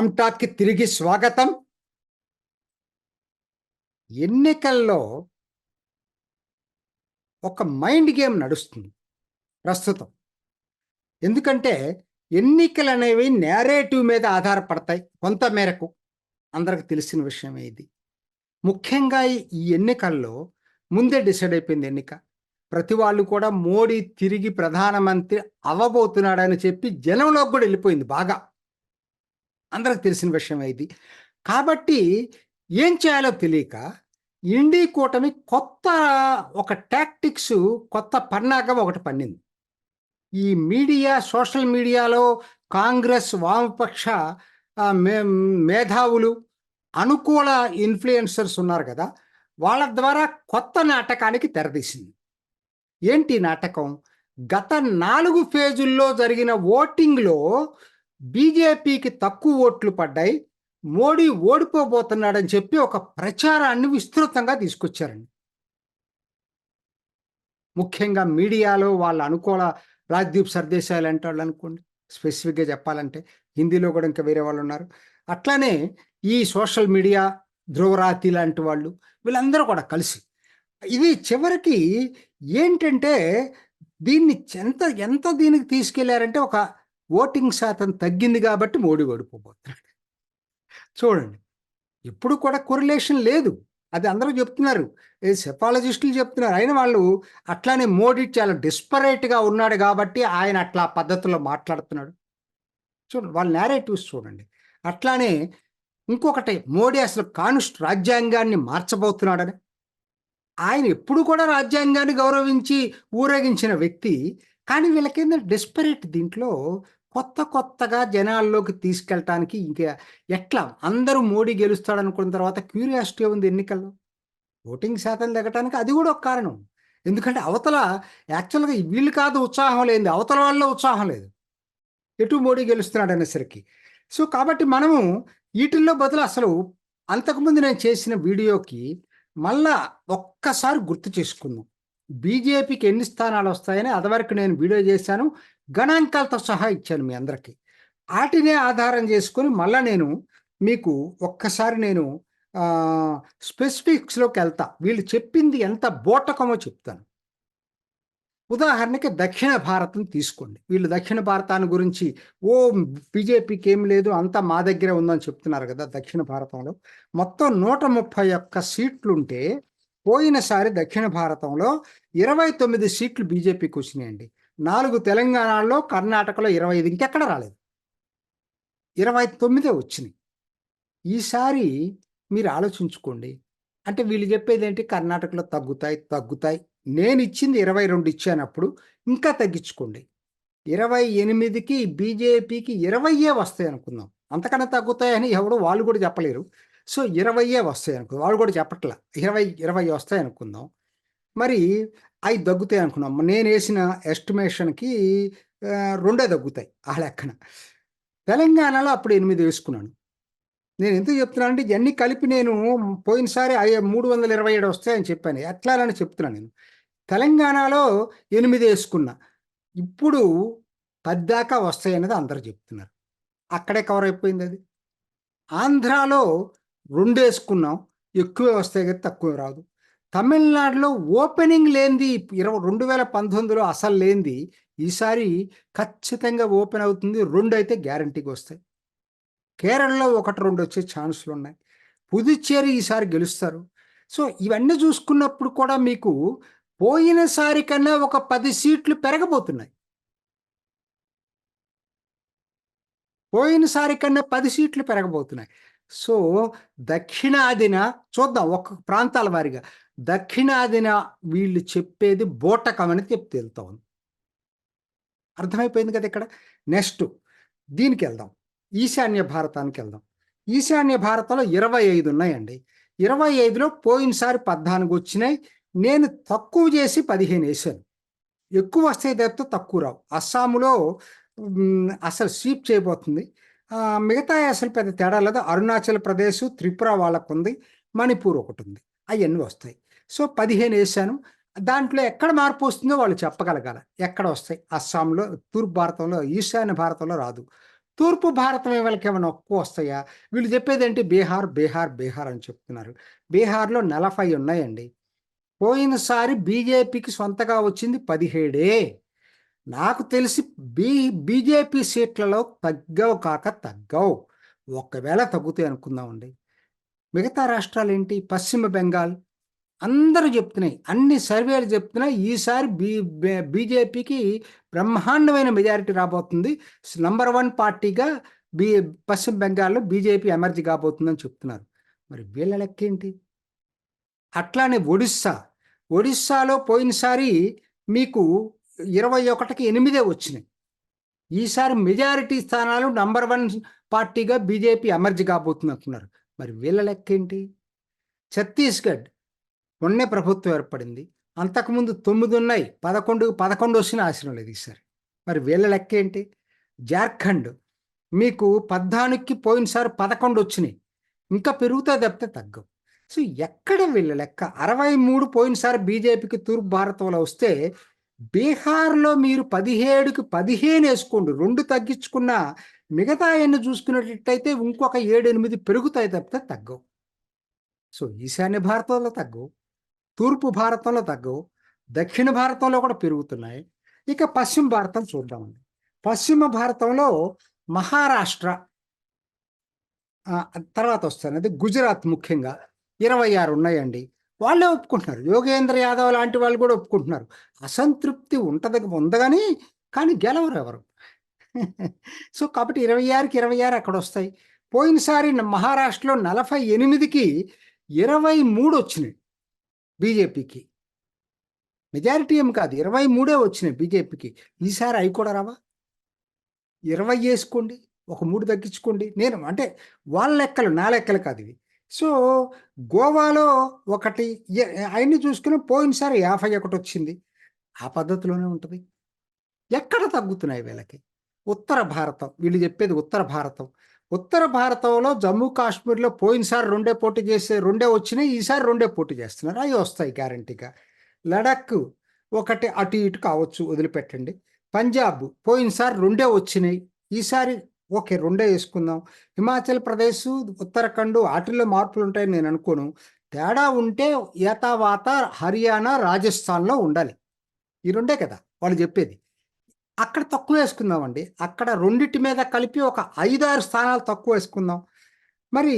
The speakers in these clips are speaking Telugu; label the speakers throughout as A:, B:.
A: రామ్ టాక్కి తిరిగి స్వాగతం. ఎన్నికల్లో ఒక మైండ్ గేమ్ నడుస్తుంది ప్రస్తుతం. ఎందుకంటే ఎన్నికలు అనేవి నేరేటివ్ మీద ఆధారపడతాయి కొంత మేరకు అందరికి తెలిసిన విషయమే ఇది. ముఖ్యంగా ఈ ఎన్నికల్లో ముందే డిసైడ్ అయిపోయింది ఎన్నిక. ప్రతి వాళ్ళు కూడా మోడీ తిరిగి ప్రధానమంత్రి అవ్వబోతున్నాడని చెప్పి జనంలోకి కూడా వెళ్ళిపోయింది బాగా. అందరికి తెలిసిన విషయం ఇది. కాబట్టి ఏం చేయాలో తెలియక ఇండి కూటమి కొత్త ఒక టాక్టిక్స్ కొత్త పన్నాగం ఒకటి పన్నింది. ఈ మీడియా సోషల్ మీడియాలో కాంగ్రెస్ వామపక్ష మే మేధావులు అనుకూల ఇన్ఫ్లుయెన్సర్స్ ఉన్నారు కదా వాళ్ళ ద్వారా కొత్త నాటకానికి తెరదీసింది. ఏంటి నాటకం? గత నాలుగు ఫేజుల్లో జరిగిన ఓటింగ్లో బీజేపీకి తక్కువ ఓట్లు పడ్డాయి. మోడీ ఓడిపోబోతున్నాడని చెప్పి ఒక ప్రచారాన్ని విస్తృతంగా తీసుకొచ్చారండి. ముఖ్యంగా మీడియాలో వాళ్ళ అనుకూల రాజ్దీప్ సర్దేశాయలు అంటే వాళ్ళు అనుకోండి. స్పెసిఫిక్గా చెప్పాలంటే హిందీలో కూడా ఇంకా వేరే వాళ్ళు ఉన్నారు. అట్లానే ఈ సోషల్ మీడియా ధ్రువరాతి లాంటి వాళ్ళు వీళ్ళందరూ కూడా కలిసి. ఇది చివరికి ఏంటంటే దీన్ని ఎంత ఎంత దీనికి తీసుకెళ్ళారంటే ఒక ఓటింగ్ శాతం తగ్గింది కాబట్టి మోడీ ఓడిపోబోతున్నాడు. చూడండి ఎప్పుడు కూడా కొరిలేషన్ లేదు. అది అందరూ చెప్తున్నారు. ఏ సెఫాలజిస్టులు చెప్తున్నారు. అయిన వాళ్ళు అట్లానే మోడీ చాలా డిస్పరేట్గా ఉన్నాడు కాబట్టి ఆయన అట్లా పద్ధతిలో మాట్లాడుతున్నాడు. చూడండి వాళ్ళ నేరేటివ్స్ చూడండి. అట్లానే ఇంకొకటి మోడీ అసలు కానుస్ట్ రాజ్యాంగాన్ని మార్చబోతున్నాడని. ఆయన ఎప్పుడు కూడా రాజ్యాంగాన్ని గౌరవించి ఊరేగించిన వ్యక్తి కానీ వీళ్ళకేందంటే డిస్పరేట్ దీంట్లో కొత్త కొత్తగా జనాల్లోకి తీసుకెళ్ళటానికి ఇంకా ఎట్లా? అందరూ మోడీ గెలుస్తాడు అనుకున్న తర్వాత క్యూరియాసిటీ ఉంది ఎన్నికల్లో. ఓటింగ్ శాతం తగ్గటానికి అది కూడా ఒక కారణం. ఎందుకంటే అవతల యాక్చువల్గా వీళ్ళు కాదు ఉత్సాహం లేదు అవతల వాళ్ళలో ఉత్సాహం లేదు. ఎటు మోడీ గెలుస్తున్నాడు అనేసరికి సో కాబట్టి మనము వీటిల్లో బదులు అసలు అంతకుముందు నేను చేసిన వీడియోకి మళ్ళా ఒక్కసారి గుర్తు చేసుకుందాం. బీజేపీకి ఎన్ని స్థానాలు వస్తాయని అదివరకు నేను వీడియో చేశాను. గణాంకాలతో సహా ఇచ్చాను మీ అందరికీ. వాటినే ఆధారం చేసుకొని మళ్ళా నేను మీకు ఒక్కసారి నేను స్పెసిఫిక్స్లోకి వెళ్తా. వీళ్ళు చెప్పింది ఎంత బోటకమో చెప్తాను. ఉదాహరణకి దక్షిణ భారతం తీసుకోండి. వీళ్ళు దక్షిణ భారతాన్ని గురించి ఓ బీజేపీకి ఏం లేదు అంతా మా దగ్గరే ఉందని చెప్తున్నారు కదా దక్షిణ భారతంలో. మొత్తం నూట ముప్పై ఒక్క సీట్లుంటే పోయినసారి దక్షిణ భారతంలో ఇరవై తొమ్మిది సీట్లు బీజేపీకి వచ్చినాయండి. నాలుగు తెలంగాణలో కర్ణాటకలో ఇరవై ఐదు ఇంకెక్కడ రాలేదు. ఇరవై తొమ్మిదే వచ్చినాయి. ఈసారి మీరు ఆలోచించుకోండి. అంటే వీళ్ళు చెప్పేది ఏంటి? కర్ణాటకలో తగ్గుతాయి తగ్గుతాయి. నేను ఇచ్చింది ఇరవై రెండు ఇచ్చానప్పుడు ఇంకా తగ్గించుకోండి. ఇరవై ఎనిమిదికి బీజేపీకి ఇరవైయే వస్తాయి అనుకుందాం. అంతకన్నా తగ్గుతాయని ఎవడు వాళ్ళు కూడా చెప్పలేరు. సో ఇరవైయే వస్తాయి అనుకుందాం. వాళ్ళు కూడా చెప్పట్లా. ఇరవై ఇరవై వస్తాయి అనుకుందాం. మరి అవి తగ్గుతాయి అనుకున్నాం. నేను వేసిన ఎస్టిమేషన్కి రెండే తగ్గుతాయి ఆ లెక్కన. తెలంగాణలో అప్పుడు ఎనిమిది వేసుకున్నాను. నేను ఎందుకు చెప్తున్నాను అంటే ఇవన్నీ కలిపి నేను పోయినసారి అయ్యే మూడు వందల ఇరవై ఏడు వస్తాయని చెప్పాను. ఎట్లానని చెప్తున్నాను నేను. తెలంగాణలో ఎనిమిది వేసుకున్నా. ఇప్పుడు పద్దాకా వస్తాయనేది వస్తాయన్నది అందరు చెప్తున్నారు. అక్కడే కవర్ అయిపోయింది అది. ఆంధ్రాలో రెండు వేసుకున్నాం. ఎక్కువే వస్తాయి కదా తక్కువ రాదు. తమిళనాడులో ఓపెనింగ్ లేనిది ఇరవై రెండు వేల పంతొమ్మిదిలో అసలు లేనిది. ఈసారి ఖచ్చితంగా ఓపెన్ అవుతుంది. రెండు అయితే గ్యారంటీకి వస్తాయి. కేరళలో ఒకటి రెండు వచ్చే ఛాన్సులు ఉన్నాయి. పుదుచ్చేరి ఈసారి గెలుస్తారు. సో ఇవన్నీ చూసుకున్నప్పుడు కూడా మీకు పోయినసారి కన్నా ఒక పది సీట్లు పెరగబోతున్నాయి. పోయినసారి కన్నా పది సీట్లు పెరగబోతున్నాయి. సో దక్షిణాదిన చూద్దాం ఒక్క ప్రాంతాల వారిగా. దక్షిణాదిన వీళ్ళు చెప్పేది బోటకం అని చెప్తే వెళ్తా ఉంది అర్థమైపోయింది కదా ఇక్కడ? నెక్స్ట్ దీనికి వెళ్దాం. ఈశాన్య భారతానికి వెళ్దాం. ఈశాన్య భారతంలో ఇరవై ఐదు ఉన్నాయండి. ఇరవై ఐదులో పోయినసారి పద్నాలుగు వచ్చినాయి. నేను తక్కువ చేసి పదిహేను వేసాను. ఎక్కువ వస్తాయి తప్పితే తక్కువ రావు. అస్సాములో అసలు స్వీప్ చేయబోతుంది. మిగతా అసలు పెద్ద తేడా లేదు. అరుణాచల్ ప్రదేశ్ త్రిపుర వాళ్ళకు ఉంది మణిపూర్ ఒకటి ఉంది. అవన్నీ వస్తాయి. సో పదిహేను వేసాను. దాంట్లో ఎక్కడ మార్పు వస్తుందో వాళ్ళు చెప్పగలగాల. ఎక్కడ వస్తాయి? అస్సాంలో తూర్పు భారతంలో ఈశాన్య భారతంలో రాదు. తూర్పు భారతం వాళ్ళకి ఏమైనా ఎక్కువ వస్తాయా? వీళ్ళు చెప్పేది ఏంటి? బీహార్ బీహార్ బీహార్ అని చెప్తున్నారు. బీహార్లో నలభై ఉన్నాయండి. పోయినసారి బీజేపీకి సొంతగా వచ్చింది పదిహేడే. నాకు తెలిసి బీ బీజేపీ సీట్లలో తగ్గవు కాక తగ్గవు. ఒకవేళ తగ్గుతాయి అనుకుందామండి. మిగతా రాష్ట్రాలు ఏంటి పశ్చిమ బెంగాల్ అందరూ చెప్తున్నాయి. అన్ని సర్వేలు చెప్తున్నాయి ఈసారి బీ బీజేపీకి బ్రహ్మాండమైన మెజారిటీ రాబోతుంది. నంబర్ వన్ పార్టీగా బీ పశ్చిమ బెంగాల్లో బీజేపీ ఎమర్జీ కాబోతుందని చెప్తున్నారు. మరి వీళ్ళ లెక్క ఏంటి అట్లానే ఒడిస్సా. ఒడిస్సాలో పోయినసారి మీకు ఇరవై ఒకటికి ఎనిమిదే వచ్చినాయి. ఈసారి మెజారిటీ స్థానాలు నంబర్ వన్ పార్టీగా బీజేపీ ఎమర్జీ కాబోతుంది అంటున్నారు. మరి వీళ్ళ లెక్క ఏంటి ఛత్తీస్గఢ్. మొన్నే ప్రభుత్వం ఏర్పడింది. అంతకుముందు తొమ్మిది ఉన్నాయి పదకొండు పదకొండు వచ్చిన ఆశ్రయం లేదు ఈసారి. మరి వీళ్ళ లెక్క ఏంటి? జార్ఖండ్ మీకు పద్నాలుగుకి పోయినసారి పదకొండు వచ్చినాయి. ఇంకా పెరుగుతా తప్పితే తగ్గవు. సో ఎక్కడ వీళ్ళ లెక్క? అరవై మూడు పోయినసారి బీజేపీకి తూర్పు భారతంలో వస్తే బీహార్లో మీరు పదిహేడుకి పదిహేను వేసుకోండి. రెండు తగ్గించుకున్న మిగతా ఎన్ని చూసుకునేటట్టయితే ఇంకొక ఏడెనిమిది పెరుగుతాయి తప్పితే తగ్గవు. సో ఈశాన్య భారతంలో తగ్గవు. తూర్పు భారతంలో తగ్గవు దక్షిణ భారతంలో కూడా పెరుగుతున్నాయి. ఇక పశ్చిమ భారతం చూద్దామండి. పశ్చిమ భారతంలో మహారాష్ట్ర తర్వాత వస్తాను అది గుజరాత్ ముఖ్యంగా ఇరవై ఆరు ఉన్నాయండి. వాళ్ళే ఒప్పుకుంటున్నారు. యోగేంద్ర యాదవ్ లాంటి వాళ్ళు కూడా ఒప్పుకుంటున్నారు. అసంతృప్తి ఉంటది ఉందగాని కానీ గెలవరు ఎవరు. సో కాబట్టి ఇరవై ఆరుకి ఇరవై ఆరు అక్కడ వస్తాయి. పోయినసారి మహారాష్ట్రలో నలభై ఎనిమిదికి ఇరవై మూడు వచ్చినాయి. బీజేపీకి. మెజారిటీ ఏం కాదు. ఇరవై మూడే వచ్చినాయి బీజేపీకి. ఈసారి అవి కూడా రావా? ఇరవై వేసుకోండి ఒక మూడు తగ్గించుకోండి. నేను అంటే వాళ్ళ లెక్కలు నా లెక్కలు కాదు ఇవి. సో గోవాలో ఒకటి ఎ- అవన్నీ చూసుకుని పోయినసారి యాభై ఒకటి వచ్చింది. ఆ పద్ధతిలోనే ఉంటుంది. ఎక్కడ తగ్గుతున్నాయి వీళ్ళకి? ఉత్తర భారతం. వీళ్ళు చెప్పేది ఉత్తర భారతం. ఉత్తర భారతంలో జమ్మూ కాశ్మీర్లో పోయినసారి రెండే పోటీ చేసే రెండే వచ్చినాయి ఈసారి రెండే పోటీ చేస్తున్నారు. అవి వస్తాయి గ్యారంటీగా. లడక్ ఒకటి అటు ఇటు కావచ్చు వదిలిపెట్టండి. పంజాబ్ పోయినసారి రెండే వచ్చినాయి. ఈసారి ఓకే రెండే వేసుకుందాం. హిమాచల్ ప్రదేశ్ ఉత్తరాఖండ్ వాటిల్లో మార్పులు ఉంటాయని నేను అనుకోను. తేడా ఉంటే ఏతావాత హర్యానా రాజస్థాన్లో ఉండాలి. ఈ రెండే కదా వాళ్ళు చెప్పేది. అక్కడ తక్కువ వేసుకుందామండి. అక్కడ రెండింటి మీద కలిపి ఒక ఐదారు స్థానాలు తక్కువ వేసుకుందాం. మరి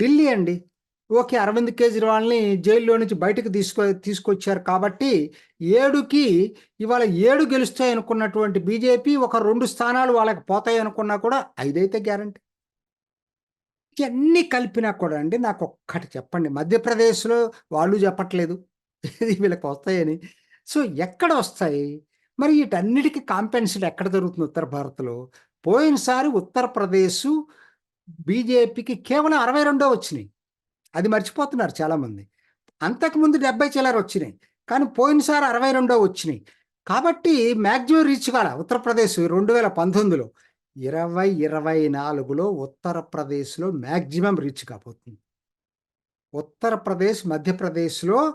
A: ఢిల్లీ అండి. ఓకే అరవింద్ కేజ్రీవాల్ని జైల్లో నుంచి బయటకు తీసుకో తీసుకొచ్చారు కాబట్టి ఏడుకి ఇవాళ ఏడు గెలుస్తాయి అనుకున్నటువంటి బీజేపీ ఒక రెండు స్థానాలు వాళ్ళకి పోతాయి అనుకున్నా కూడా ఐదైతే గ్యారంటీ. ఇవన్నీ కలిపినా కూడా అండి నాకు ఒక్కటి చెప్పండి. మధ్యప్రదేశ్లో వాళ్ళు చెప్పట్లేదు. ఇది వీళ్ళకి వస్తాయని. సో ఎక్కడ వస్తాయి? మరి వీటన్నిటికీ కాంపెన్సేషన్ ఎక్కడ జరుగుతుంది ఉత్తర భారత్లో? పోయినసారి ఉత్తరప్రదేశ్ బీజేపీకి కేవలం అరవై రెండో వచ్చినాయి. అది మర్చిపోతున్నారు చాలామంది. అంతకుముందు డెబ్బై చిల్లర వచ్చినాయి. కానీ పోయినసారి అరవై రెండో వచ్చినాయి. కాబట్టి మ్యాక్సిమం రీచ్ కాడ ఉత్తరప్రదేశ్ రెండు వేల పంతొమ్మిదిలో. ఇరవై ఇరవై నాలుగులో ఉత్తరప్రదేశ్లో మ్యాక్సిమం రీచ్ కాబోతుంది. ఉత్తరప్రదేశ్ మధ్యప్రదేశ్లో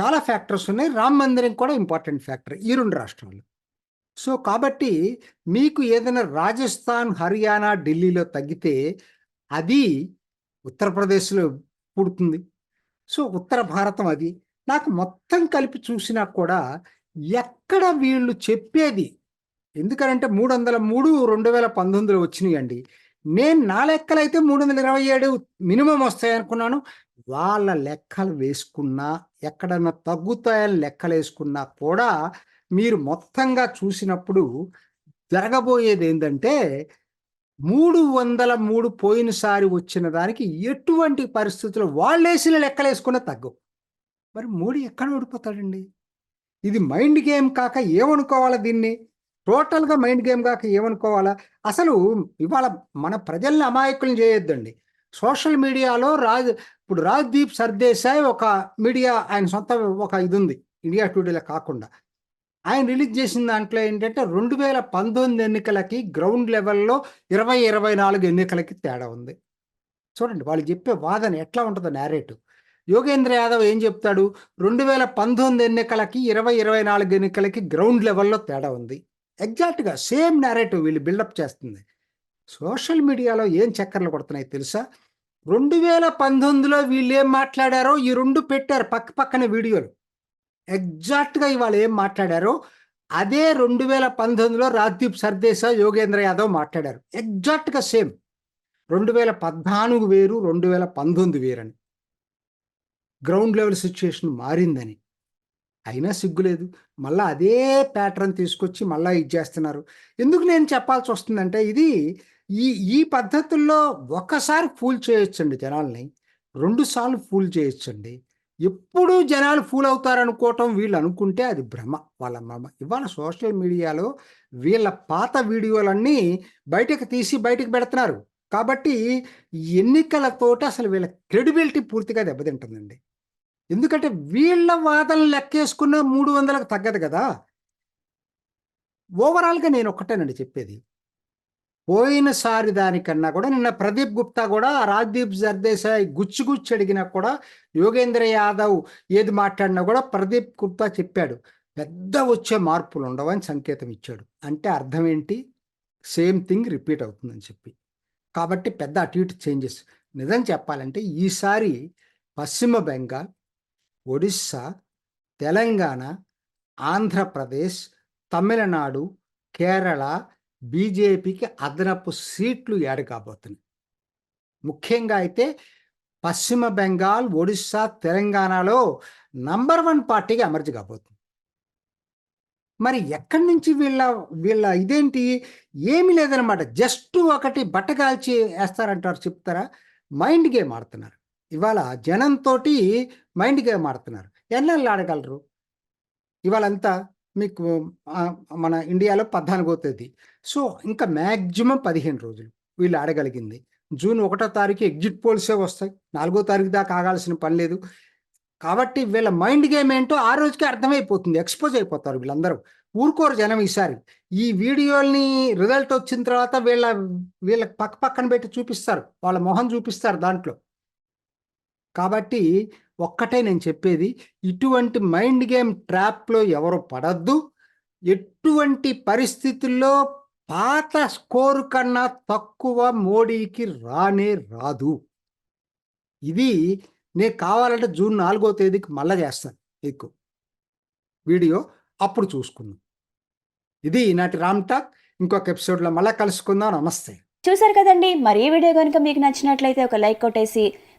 A: చాలా ఫ్యాక్టర్స్ ఉన్నాయి. రామ్ మందిరం కూడా ఇంపార్టెంట్ ఫ్యాక్టర్ ఈ రెండు రాష్ట్రాలు. సో కాబట్టి మీకు ఏదైనా రాజస్థాన్ హర్యానా ఢిల్లీలో తగ్గితే అది ఉత్తరప్రదేశ్లో పుడుతుంది. సో ఉత్తర భారతం అది. నాకు మొత్తం కలిపి చూసినా కూడా ఎక్కడ వీళ్ళు చెప్పేది? ఎందుకంటే మూడు వందల మూడు రెండు వేల పంతొమ్మిదిలో వచ్చినాయండి. నేను నా లెక్కలైతే మూడు వందల ఇరవై ఏడు మినిమం వస్తాయనుకున్నాను. వాళ్ళ లెక్కలు వేసుకున్నా ఎక్కడన్నా తగ్గుతాయని లెక్కలు వేసుకున్నా కూడా మీరు మొత్తంగా చూసినప్పుడు జరగబోయేది ఏంటంటే మూడు వందల మూడు పోయినసారి వచ్చిన దానికి ఎటువంటి పరిస్థితుల్లో వాళ్ళు వేసిన లెక్కలు వేసుకున్న తగ్గవు. మరి మోడీ ఎక్కడ ఓడిపోతాడండి? ఇది మైండ్ గేమ్ కాక ఏమనుకోవాలా దీన్ని? టోటల్గా మైండ్ గేమ్ కాక ఏమనుకోవాలా? అసలు ఇవాళ మన ప్రజల్ని అమాయకులను చేయొద్దండి. సోషల్ మీడియాలో రాజు ఇప్పుడు రాజ్దీప్ సర్దేశాయ్ ఒక మీడియా ఆయన సొంత ఒక ఇది ఉంది ఇండియా టుడేలో కాకుండా. ఆయన రిలీజ్ చేసిన దాంట్లో ఏంటంటే రెండు వేల పంతొమ్మిది ఎన్నికలకి గ్రౌండ్ లెవెల్లో ఇరవై ఇరవై నాలుగు ఎన్నికలకి తేడా ఉంది. చూడండి వాళ్ళు చెప్పే వాదన ఎట్లా ఉంటుందో నేరేటివ్ యోగేంద్ర యాదవ్ ఏం చెప్తాడు? రెండు వేల పంతొమ్మిది ఎన్నికలకి ఇరవై ఇరవై నాలుగు ఎన్నికలకి గ్రౌండ్ లెవెల్లో తేడా ఉంది. ఎగ్జాక్ట్గా సేమ్ నేరేటివ్ వీళ్ళు బిల్డప్ చేస్తుంది. సోషల్ మీడియాలో ఏం చక్కర్లు కొడుతున్నాయి తెలుసా? రెండు వేల పంతొమ్మిదిలో వీళ్ళు ఏం మాట్లాడారో ఈ రెండు పెట్టారు పక్క పక్కన వీడియోలు. ఎగ్జాక్ట్గా ఇవాళ ఏం మాట్లాడారో అదే రెండు వేల పంతొమ్మిదిలో రాజ్దీప్ సర్దేశా యోగేంద్ర యాదవ్ మాట్లాడారు. ఎగ్జాక్ట్గా సేమ్. రెండు వేల పద్నాలుగు వేరు రెండు వేల పంతొమ్మిది వేరని. గ్రౌండ్ లెవెల్ సిచ్యుయేషన్ మారిందని. అయినా సిగ్గులేదు మళ్ళీ అదే ప్యాటర్న్ తీసుకొచ్చి మళ్ళీ ఇది చేస్తున్నారు. ఎందుకు నేను చెప్పాల్సి వస్తుందంటే ఇది ఈ ఈ పద్ధతుల్లో ఒకసారి ఫూల్ చేయొచ్చండి జనాల్ని. రెండుసార్లు ఫూల్ చేయొచ్చండి. ఎప్పుడు జనాలు ఫూల్ అవుతారనుకోవటం వీళ్ళు అనుకుంటే అది భ్రమ వాళ్ళ భ్రమ ఇవాళ సోషల్ మీడియాలో వీళ్ళ పాత వీడియోలన్నీ బయటకు తీసి బయటకు పెడుతున్నారు. కాబట్టి ఎన్నికలతోటి అసలు వీళ్ళ క్రెడిబిలిటీ పూర్తిగా దెబ్బతింటుందండి. ఎందుకంటే వీళ్ళ వాదనలు లెక్కేసుకున్న మూడు వందలకు తగ్గదు కదా. ఓవరాల్గా నేను ఒక్కటేనండి చెప్పేది. పోయినసారి దానికన్నా కూడా నిన్న ప్రదీప్ గుప్తా కూడా రాజ్దీప్ జర్దేశాయ్ గుచ్చి గుచ్చి అడిగినా కూడా యోగేంద్ర యాదవ్ ఏది మాట్లాడినా కూడా ప్రదీప్ గుప్తా చెప్పాడు. పెద్ద వచ్చే మార్పులు ఉండవని సంకేతం ఇచ్చాడు. అంటే అర్థం ఏంటి? సేమ్ థింగ్ రిపీట్ అవుతుందని చెప్పి. కాబట్టి పెద్ద అటు ఇటు చేంజెస్. నిజం చెప్పాలంటే ఈసారి పశ్చిమ బెంగాల్ ఒడిస్సా తెలంగాణ ఆంధ్రప్రదేశ్ తమిళనాడు కేరళ బీజేపీకి అదనపు సీట్లు యాడ్ కాబోతున్నాయి ముఖ్యంగా అయితే పశ్చిమ బెంగాల్ ఒడిస్సా తెలంగాణలో నంబర్ వన్ పార్టీగా ఎమర్జ్ కాబోతుంది. మరి ఎక్కడి నుంచి వీళ్ళ వీళ్ళ ఇదేంటి? ఏమీ లేదనమాట జస్ట్ ఒకటి బట్ట కాల్చి వేస్తారంటారు చెప్తారా? మైండ్ గేమ్ ఆడుతున్నారు. ఇవాళ జనంతో మైండ్ గేమ్ ఆడుతున్నారు ఎన్నెళ్ళు ఆడగలరు? ఇవాళంతా మీకు మన ఇండియాలో పద్నాలుగో తేదీ. సో ఇంకా మ్యాక్సిమం పదిహేను రోజులు వీళ్ళు ఆడగలిగింది. జూన్ ఒకటో తారీఖు ఎగ్జిట్ పోల్సే వస్తాయి. నాలుగో తారీఖు దాకా ఆగాల్సిన పని లేదు. కాబట్టి వీళ్ళ మైండ్ గేమ్ ఏంటో ఆ రోజుకి అర్థమైపోతుంది. ఎక్స్పోజ్ అయిపోతారు వీళ్ళందరూ. ఊరుకోరు జనం ఈసారి. ఈ వీడియోల్ని రిజల్ట్ వచ్చిన తర్వాత వీళ్ళ వీళ్ళ పక్క పక్కన పెట్టి చూపిస్తారు. వాళ్ళ మొహం చూపిస్తారు దాంట్లో. కాబట్టి ఒక్కటే నేను చెప్పేది ఇటువంటి మైండ్ గేమ్ ట్రాప్లో ఎవరు పడద్దు. ఎటువంటి పరిస్థితుల్లో పాత స్కోరు కన్నా తక్కువ మోడీకి రానే రాదు. ఇది నేను కావాలంటే జూన్ నాలుగో తేదీకి మళ్ళా చేస్తాను మీకు. వీడియో అప్పుడు చూసుకుందాం. ఇది ఈనాటి రామ్ టాక్. ఇంకొక ఎపిసోడ్లో మళ్ళీ కలుసుకుందాం. నమస్తే.
B: చూసారు కదండి. మరి ఈ వీడియో కనుక మీకు నచ్చినట్లయితే ఒక లైక్ కొట్టేసి